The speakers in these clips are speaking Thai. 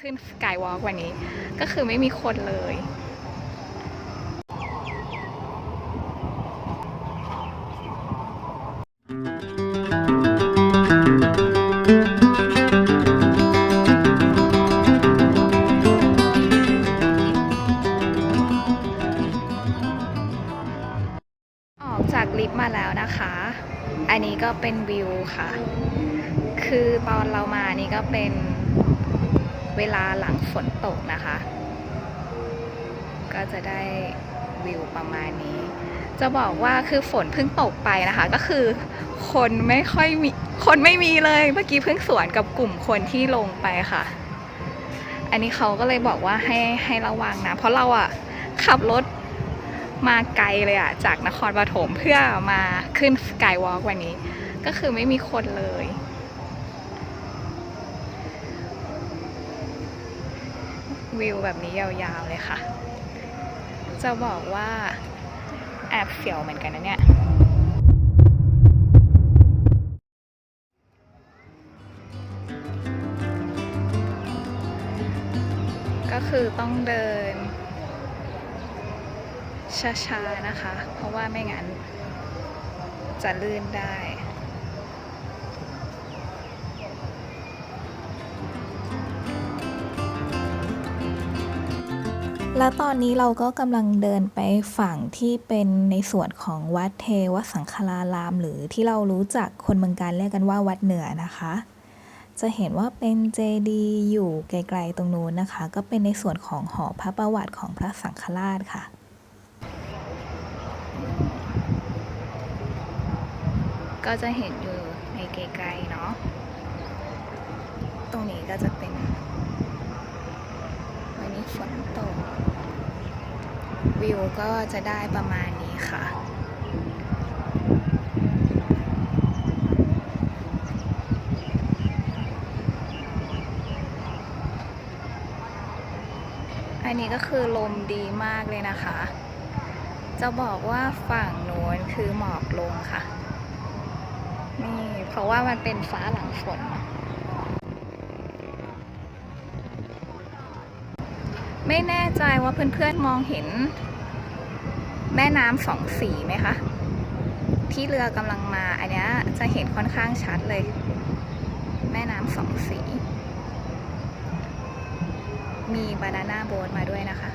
ขึ้นสกายวอล์กวันนี้ ก็คือไม่มีคนเลย ออกจากลิฟต์มาแล้วนะคะ อันนี้ก็เป็นวิวค่ะ คือตอนเรามานี่ก็เป็น เวลาหลังฝนตกนะคะ ก็จะได้วิวประมาณนี้ จะบอกว่าคือฝนเพิ่งตกไปนะคะ ก็คือคนไม่ค่อยมีคนไม่มีเลยเมื่อกี้เพิ่งสวนกับกลุ่มคนที่ลงไปค่ะ อันนี้เขาก็เลยบอกว่าให้ให้ระวังนะ เพราะเราอะขับรถมาไกลเลยอะจากนครปฐมเพื่อมาขึ้นสกายวอล์กวันนี้ ก็คือไม่มีคนเลย วิวแบบนี้ยาวๆเลยค่ะ จะบอกว่าแอบเสียวเหมือนกันนะเนี่ยก็คือต้องเดินช้าๆนะคะ เพราะว่าไม่งั้นจะลื่นได้ แล้วตอนนี้เราก็กำลังเดินไปฝั่งที่เป็นในส่วนของวัดเทวสังฆาราราม หรือที่เรารู้จักคนเมืองการเรียกกันว่าวัดเหนือนะคะ จะเห็นว่าเป็นเจดีย์อยู่ไกลๆตรงนู้นนะคะ ก็เป็นในส่วนของหอพระประวัติของพระสังฆราชค่ะก็จะเห็นอยู่ในไกลๆเนาะ ตรงนี้ก็จะเป็น วันนี้ฝนตก วิวก็จะได้ประมาณนี้ค่ะ อันนี้ก็คือลมดีมากเลยนะคะ จะบอกว่าฝั่งโน้นคือหมอกลงค่ะ นี่ เพราะว่ามันเป็นฟ้าหลังฝนเนอะ ไม่แน่ใจว่าเพื่อนๆมองเห็น แม่น้ำสองสีไหมคะ ที่เรือกำลังมา อันนี้จะเห็นค่อนข้างชัดเลย แม่น้ำสองสี มีบานาน่าโบ๊ทมาด้วยนะคะ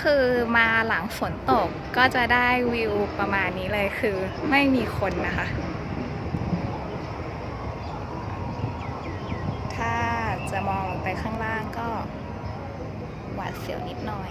คือมาหลังฝนตกก็จะได้วิวประมาณนี้เลยคือไม่มีคนนะคะ ถ้าจะมองลงไปข้างล่างก็หวาดเสียวนิดหน่อย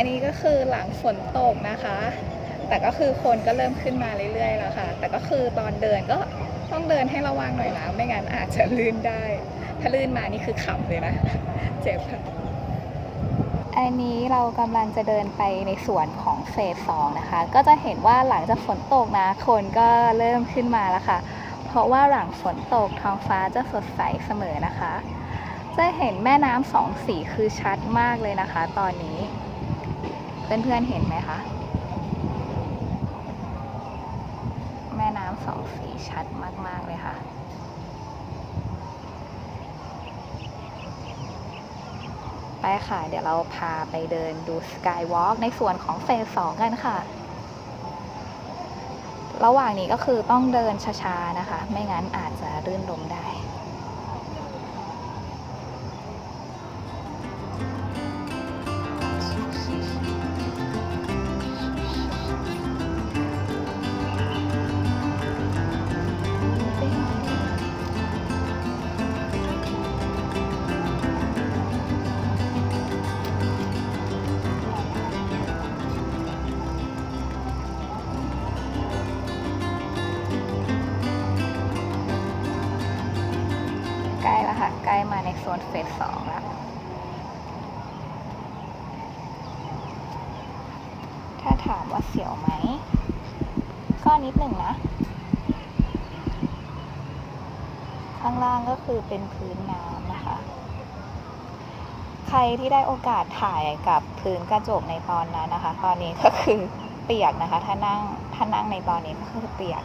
อันนี้ก็คือหลังฝนตกนะคะ แต่ก็คือคนก็เริ่มขึ้นมาเรื่อยๆแล้วค่ะ แต่ก็คือตอนเดินก็ต้องเดินให้ระวังหน่อยนะ ไม่งั้นอาจจะลื่นได้ ถ้าลื่นมานี่คือขับเลยนะ เจ็บค่ะอันนี้เรากำลังจะเดินไปในส่วนของเฟสสองนะคะ ก็จะเห็นว่าหลังจากฝนตกนะ คนก็เริ่มขึ้นมาแล้วค่ะ เพราะว่าหลังฝนตกท้องฟ้าจะสดใสเสมอนะคะ จะเห็นแม่น้ำสองสีคือชัดมากเลยนะคะ ตอนนี้ เพื่อนๆเห็นไหมคะ แม่น้ำสองสีชัดมาก ๆ เลยค่ะ ไปค่ะ เดี๋ยวเราพาไปเดินดูสกายวอล์กในส่วนของเฟสสองกันค่ะ ระหว่างนี้ก็คือต้องเดินช้า ๆ นะคะ ไม่งั้นอาจจะรื่นลมได้ นโซนเฟสสองแล้วถ้าถามว่าเสียวไหม ก็นิดหนึ่งนะ ข้างล่างก็คือเป็นพื้นน้ำนะคะ ใครที่ได้โอกาสถ่ายกับพื้นกระจกในตอนนั้นนะคะ ตอนนี้ก็คือเปียกนะคะ ถ้านั่งถ้านั่งในตอนนี้ก็คือเปียก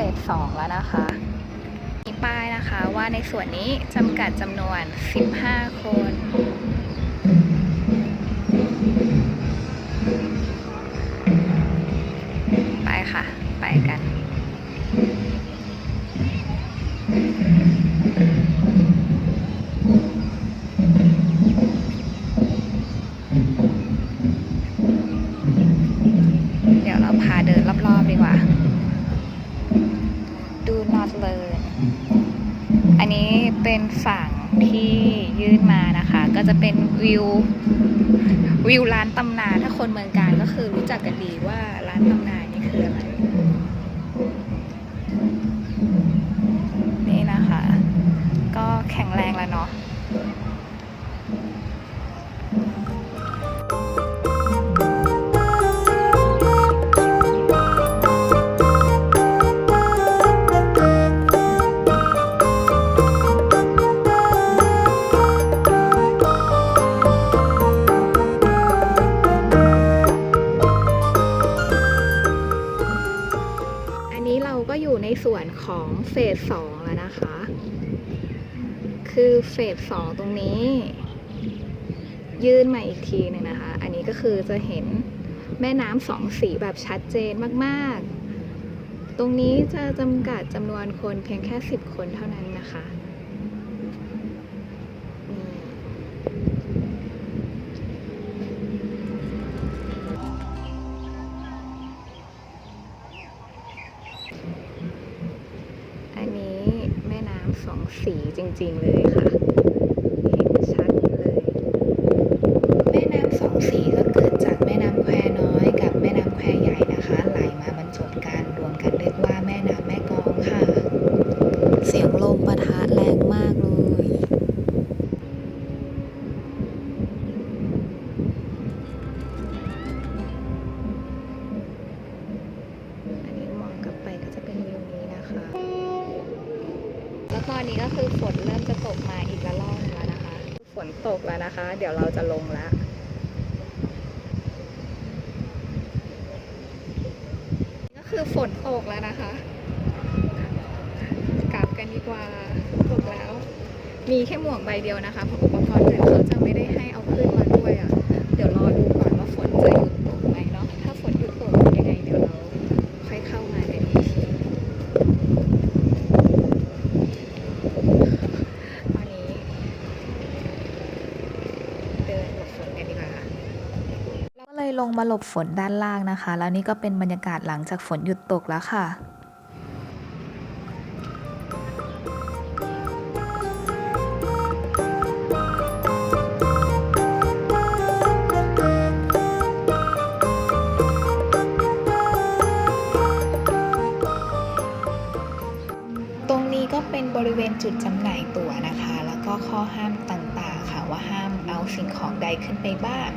เฟสองแล้วนะคะมีป้ายนะคะว่าในส่วนนี้จำกัดจำนวน 15 คน ไปค่ะ ไปกันเดี๋ยวเราพาเดินรอบๆดีกว่า Do not learn อันนี้เป็นฝั่งที่ยื่นมานะคะ ก็จะเป็นวิววิวร้านตำนานถ้าคนเมืองการก็คือรู้จักกันดีว่าร้านตำนานนี่คืออะไร เฟสสองแล้วนะคะ คือเฟสสองตรงนี้ ยื่นมาอีกทีหนึงนะคะ อันนี้ก็คือจะเห็นแม่น้ำสองสีแบบชัดเจนมากๆ ตรงนี้จะจำกัดจำนวนคนเพียงแค่ 10 คนเท่านั้นนะคะ สองสีจริงๆเลยค่ะ แล้วตอนนี้ก็คือฝนเริ่มจะตกมาอีกระลอกแล้วนะคะ ฝนตกแล้วนะคะ เดี๋ยวเราจะลงแล้วก็คือฝนตกแล้วนะคะ กลับกันดีกว่าตกแล้ว มีแค่หมวกใบเดียวนะคะเพราะอุปกรณ์อื่นเขาจะไม่ได้ให้เอาขึ้นมาด้วยอะ เดี๋ยวรอดูก่อนว่าฝนจะหยุดตกไหมเนาะ ถ้าฝนหยุดตกยังไงเดี๋ยวเราค่อยเข้ามากันอีกทีตอนนี้ เดินหลบฝนกันดีกว่าค่ะ ก็เล ยลงมาหลบฝนด้านล่างนะคะ แล้วนี่ก็เป็นบรรยากาศหลังจากฝนหยุดตกแล้วค่ะตรงนี้ก็เป็นบริเวณจุดจำหน่ายตั๋วนะคะ แล้วก็ข้อห้ามต่างๆค่ะว่าห้ามเอาสิ่งของใดขึ้นไปบ้าง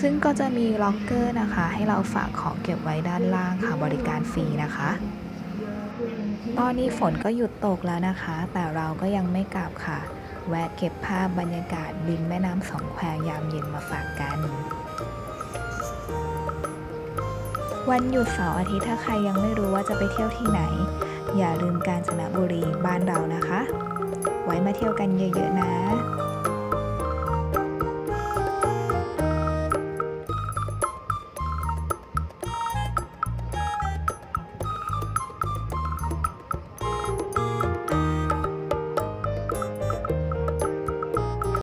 ซึ่งก็จะมีล็อกเกอร์นะคะ ให้เราฝากของเก็บไว้ด้านล่างค่ะบริการฟรีนะคะ ตอนนี้ฝนก็หยุดตกแล้วนะคะ แต่เราก็ยังไม่กลับค่ะ แวะเก็บภาพบรรยากาศริมแม่น้ำสองแควยามเย็นมาฝากกัน วันหยุดเสาร์อาทิตย์ถ้าใครยังไม่รู้ว่าจะไปเที่ยวที่ไหน อย่าลืมกาญจนบุรีบ้านเรานะคะ ไว้มาเที่ยวกันเยอะๆนะ